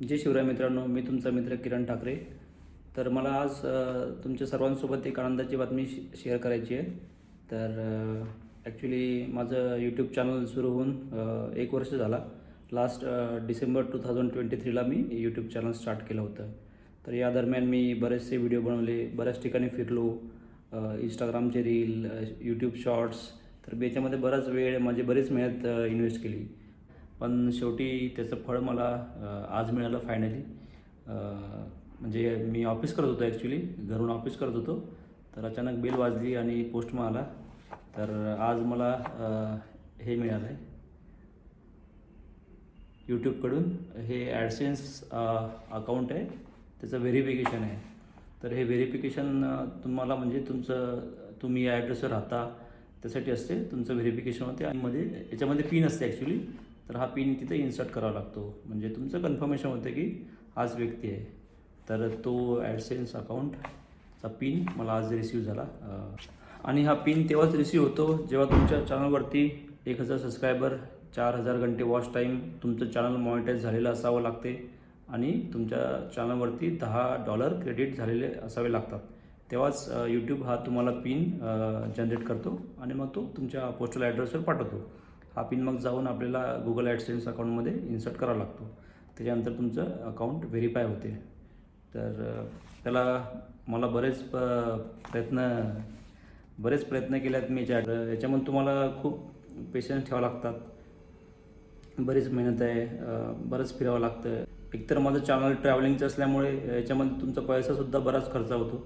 जय शिवराय मित्रांनो मी तुमचा मित्र किरण ठाकरे. तर मला आज तुमच्या सर्वांसोबत एक आनंदाची बातमी शेअर करायची आहे. तर ॲक्च्युली माझं यूट्यूब चॅनल सुरू होऊन एक वर्ष झाला. Last December two thousand twenty थ्रीला मी यूट्यूब चॅनल स्टार्ट केलं होतं. तर या दरम्यान मी बरेचसे व्हिडिओ बनवले बऱ्याच ठिकाणी फिरलो इंस्टाग्रामचे रील यूट्यूब शॉर्ट्स तर याच्यामध्ये बराच वेळ माझी बरीच मेहनत इन्व्हेस्ट केली. पण शेवटी त्याचं फळ मला आज मिळालं फायनली म्हणजे मी ऑफिस करत होतो ॲक्च्युली घरून ऑफिस करत होतो. तर अचानक बिल वाजली आणि पोस्टमन आला तर आज मला हे मिळालं आहे यूट्यूबकडून हे ॲडसेन्स अकाउंट आहे. त्याचं व्हेरिफिकेशन आहे. तर हे व्हेरिफिकेशन तुम्हाला म्हणजे तुमचं तुम्ही या ॲड्रेसवर राहता. त्यासाठी असते. तुमचं व्हेरिफिकेशन होते आणि मध्ये याच्यामध्ये पिन असते ॲक्च्युली तर हा पिन तिथे इन्सर्ट करावा लागतो. म्हणजे तुमचं कन्फर्मेशन होतं की हाच व्यक्ती आहे. तर तो ॲडसेन्स अकाउंटचा पिन मला आज रिसीव झाला. आणि हा पिन तेव्हाच रिसीव होतो जेव्हा तुमच्या चॅनलवरती एक हजार सबस्क्रायबर चार हजार घंटे वॉच टाईम तुमचं चॅनल मॉनिटाईज झालेलं असावं लागते. आणि तुमच्या चॅनलवरती दहा डॉलर क्रेडिट झालेले असावे लागतात. तेव्हाच यूट्यूब हा तुम्हाला पिन जनरेट करतो आणि मग तो तुमच्या पोस्टल ॲड्रेसवर पाठवतो. हा पिन मग जाऊन आपल्याला गुगल ॲडसेन्स अकाउंटमध्ये इन्सर्ट करावा लागतो. त्याच्यानंतर तुमचं अकाउंट व्हेरीफाय होते. तर त्याला मला बरेच प प्रयत्न बरेच प्रयत्न केले आहेत मी याच्या याच्यामध्ये तुम्हाला खूप पेशन्स ठेवावं लागतात. बरीच मेहनत आहे बरंच फिरावं लागतं. एकतर माझं चॅनल ट्रॅव्हलिंगचं असल्यामुळे याच्यामध्ये तुमचा पैसासुद्धा बराच खर्च होतो.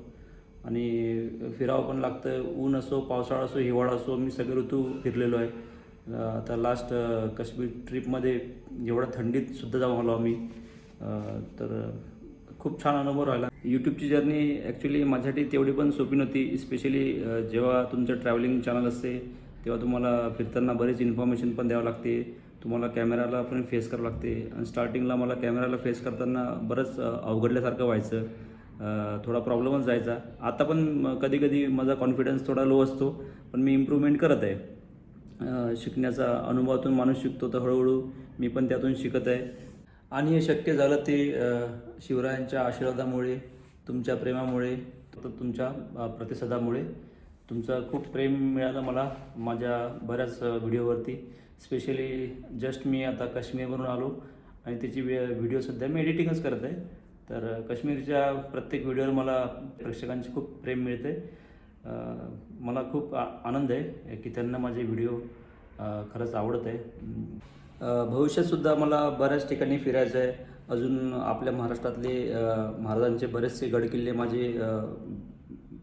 आणि फिरावं पण लागतं. ऊन असो पावसाळा असो हिवाळा असो मी सगळे ऋतू फिरलेलो आहे. आता लास्ट काश्मीर ट्रिपमध्ये एवढ्या थंडीत सुद्धा जाऊन आलो आम्ही. तर खूप छान अनुभव राहिला. यूट्यूबची जर्नी ॲक्च्युली माझ्यासाठी तेवढी पण सोपी नव्हती स्पेशली जेव्हा तुमचं ट्रॅव्हलिंग चॅनल असते तेव्हा तुम्हाला फिरताना बरेच इन्फॉर्मेशन पण द्यावं लागते. तुम्हाला कॅमेराला पण फेस करावं लागते. आणि स्टार्टिंगला मला कॅमेराला फेस करताना बरंच अवघडल्यासारखं व्हायचं. थोडा प्रॉब्लेमच जायचा. आता पण कधी कधी माझा कॉन्फिडन्स थोडा लो असतो पण मी इम्प्रूव्हमेंट करत आहे. शिकण्याचा अनुभवातून माणूस शिकतो तर हळूहळू मी पण त्यातून शिकत आहे. आणि हे शक्य झालं ते शिवरायांच्या आशीर्वादामुळे तुमच्या प्रेमामुळे तर तुमच्या प्रतिसादामुळे. तुमचं खूप प्रेम मिळालं मला माझ्या बऱ्याच व्हिडिओवरती. स्पेशली जस्ट मी आता काश्मीरवरून आलो आणि त्याची व्हिडिओ सध्या मी एडिटिंगच करत आहे. तर काश्मीरच्या प्रत्येक व्हिडिओवर मला प्रेक्षकांचे खूप प्रेम मिळते. मला खूप आ आनंद आहे की त्यांना माझे व्हिडिओ खरंच आवडत आहे. भविष्यातसुद्धा मला बऱ्याच ठिकाणी फिरायचं आहे. अजून आपल्या महाराष्ट्रातले महाराजांचे बरेचसे गडकिल्ले माझे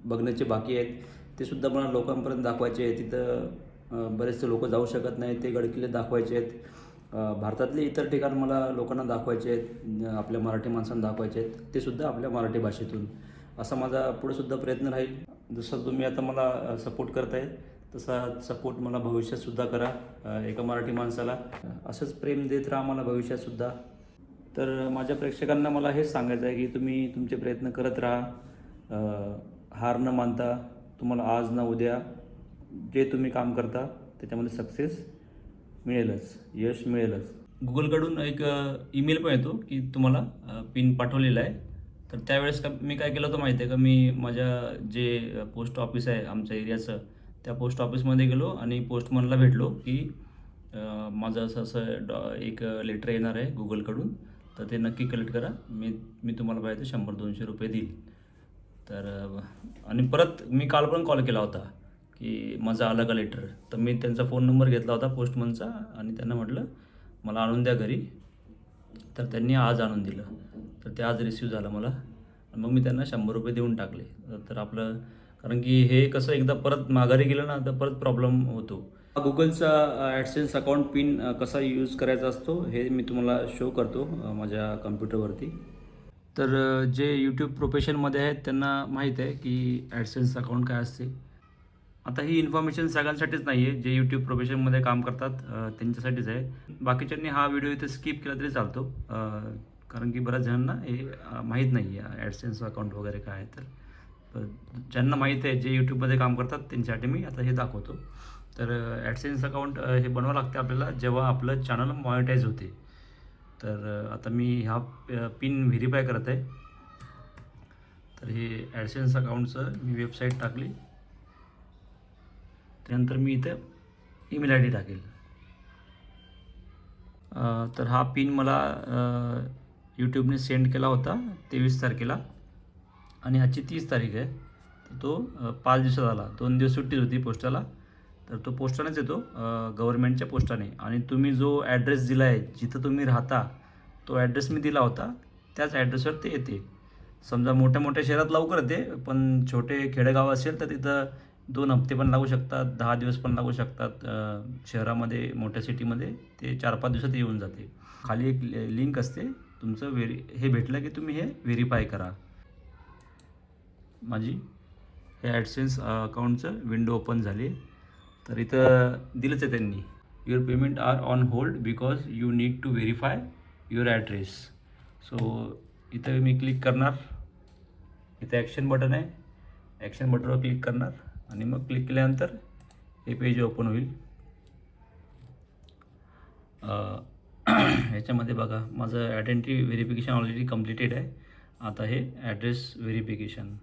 बघण्याचे बाकी आहेत. ते सुद्धा मला लोकांपर्यंत दाखवायचे आहे तिथं बरेचसे लोक जाऊ शकत नाही ते गडकिल्ले दाखवायचे आहेत. भारतातले इतर ठिकाण मला लोकांना दाखवायचे आहेत. आपल्या मराठी माणसांना दाखवायचे आहेत. ते सुद्धा आपल्या मराठी भाषेतून. असा माझा पुढेसुद्धा प्रयत्न राहील. जसं तुम्ही आता मला सपोर्ट करताय तसा सपोर्ट मला भविष्यातसुद्धा करा एका मराठी माणसाला. असंच प्रेम देत राहा मला भविष्यातसुद्धा तर माझ्या प्रेक्षकांना मला हेच सांगायचं आहे की तुम्ही तुमचे प्रयत्न करत राहा. हार न मानता तुम्हाला आज ना उद्या जे तुम्ही काम करता त्याच्यामध्ये सक्सेस मिळेलच यश मिळेलच. गुगलकडून एक ईमेल पण येतो की तुम्हाला पिन पाठवलेला आहे. तर त्यावेळेस का मी काय केलं होतं माहिती आहे का? मी माझ्या जे पोस्ट ऑफिस आहे आमच्या एरियाचं त्या पोस्ट ऑफिसमध्ये गेलो आणि पोस्टमनला भेटलो की माझं असं असं डॉ एक लेटर येणार आहे गुगलकडून तर ते नक्की कलेक्ट करा. मी मी तुम्हाला पाहिजे शंभर दोनशे रुपये देईल. तर आणि परत मी काल पण कॉल केला होता की माझा आलं का लेटर. तर मी त्यांचा फोन नंबर घेतला होता पोस्टमनचा आणि त्यांना म्हटलं मला आणून द्या घरी. तर त्यांनी आज आणून दिलं. तर ते आज रिसीव झालं मला. आणि मग मी त्यांना शंभर रुपये देऊन टाकले. तर आपलं कारण की हे कसं एकदा परत माघारी गेलं ना तर परत प्रॉब्लेम होतो. गुगलचा ॲडसेन्स अकाउंट पिन कसा यूज करायचा असतो हे मी तुम्हाला शो करतो माझ्या कम्प्युटरवरती तर जे यूट्यूब प्रोफेशनमध्ये आहेत त्यांना माहीत आहे की ॲडसेन्स अकाउंट काय असते. आता ही इन्फॉर्मेशन सगळ्यांसाठीच नाही आहे जे यूट्यूब प्रोफेशनमध्ये काम करतात त्यांच्यासाठीच आहे. बाकीच्यांनी हा व्हिडिओ इथे स्किप केला तरी चालतो. कारण की बऱ्याच जणांना हे माहीत नाही आहे ॲडसेन्स अकाउंट वगैरे काय आहे तर. ज्यांना माहीत आहे जे यूट्यूबमध्ये काम करतात त्यांच्यासाठी मी आता हे दाखवतो. तर ॲडसेन्स अकाउंट हे बनवावं लागते आपल्याला जेव्हा आपलं चॅनल मॉनिटाईज होते. तर आता मी हा पिन व्हेरीफाय करत आहे. तर हे ॲडसेन्स अकाउंटचं मी वेबसाईट टाकली. त्यानंतर मी इथं ईमेल आय डी टाकेल. तर हा पिन मला यूट्यूबने सेंड केला होता तेवीस तारखेला. आणि आजची तीस तारीख आहे. तर तो पाच दिवसात आला. दोन दिवस सुट्टीच होती पोस्टाला. तर तो पोस्टानेच येतो गव्हर्नमेंटच्या पोस्टाने. आणि तुम्ही जो ॲड्रेस दिला आहे जिथं तुम्ही राहता तो ॲड्रेस मी दिला होता. त्याच ॲड्रेसवर ते येते. समजा मोठ्या मोठ्या शहरात लवकर येते पण छोटे खेडेगाव असेल तर तिथं दोन हप्ते पण लागू शकतात दहा दिवस पण लागू शकतात. शहरामध्ये मोठ्या सिटीमध्ये ते चार पाच दिवसात येऊन जाते. खाली एक लिंक असते. तुमचं व्हेरी हे भेटलं की तुम्ही हे व्हेरीफाय करा. माझी हे ॲडसेन्स अकाउंटचं विंडो ओपन झाली. तर इथं दिलंच आहे त्यांनी. Your payment are on hold because you need to verify your address so इथं मी क्लिक करणार. इथं ॲक्शन बटन आहे. ॲक्शन बटनवर क्लिक करणार. आणि मग क्लिक केल्यानंतर हे पेज ओपन होईल. ह्याच्यामध्ये बघा माझं आयडेंटिटी व्हेरिफिकेशन ऑलरेडी कम्प्लिटेड आहे. आता हे ॲड्रेस व्हेरिफिकेशन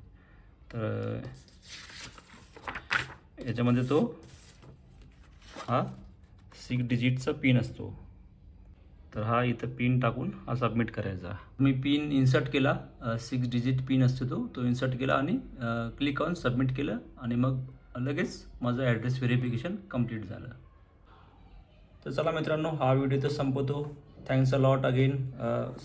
तर याच्यामध्ये तो हा सिक्स डिजिटचा पिन असतो. तर हा इथं पिन टाकून हा सबमिट करायचा. मी पिन इन्सर्ट केला सिक्स डिजिट पिन असतो तो. तो इन्सर्ट केला आणि क्लिक ऑन सबमिट केलं आणि मग लगेच माझं ॲड्रेस व्हेरिफिकेशन कंप्लीट झालं. तर चला मित्रांनो हा व्हिडिओ तर संपवतो. थँक्स अ लॉट अगेन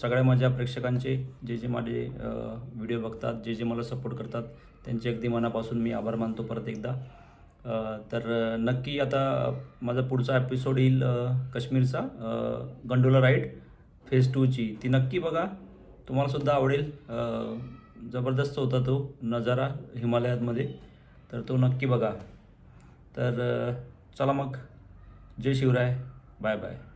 सगळ्या माझ्या प्रेक्षकांचे जे जे माझे व्हिडिओ बघतात जे जे मला सपोर्ट करतात त्यांचे अगदी मनापासून मी आभार मानतो परत एकदा. तर नक्की आता माझा पुढचा एपिसोड येईल काश्मीरचा गंडोला राईड फेज टूची ती नक्की बघा. तुम्हालासुद्धा आवडेल. जबरदस्त होता तो नजारा हिमालयामध्ये तर तो नक्की बघा. तर चला मग. जय शिवराय. bye bye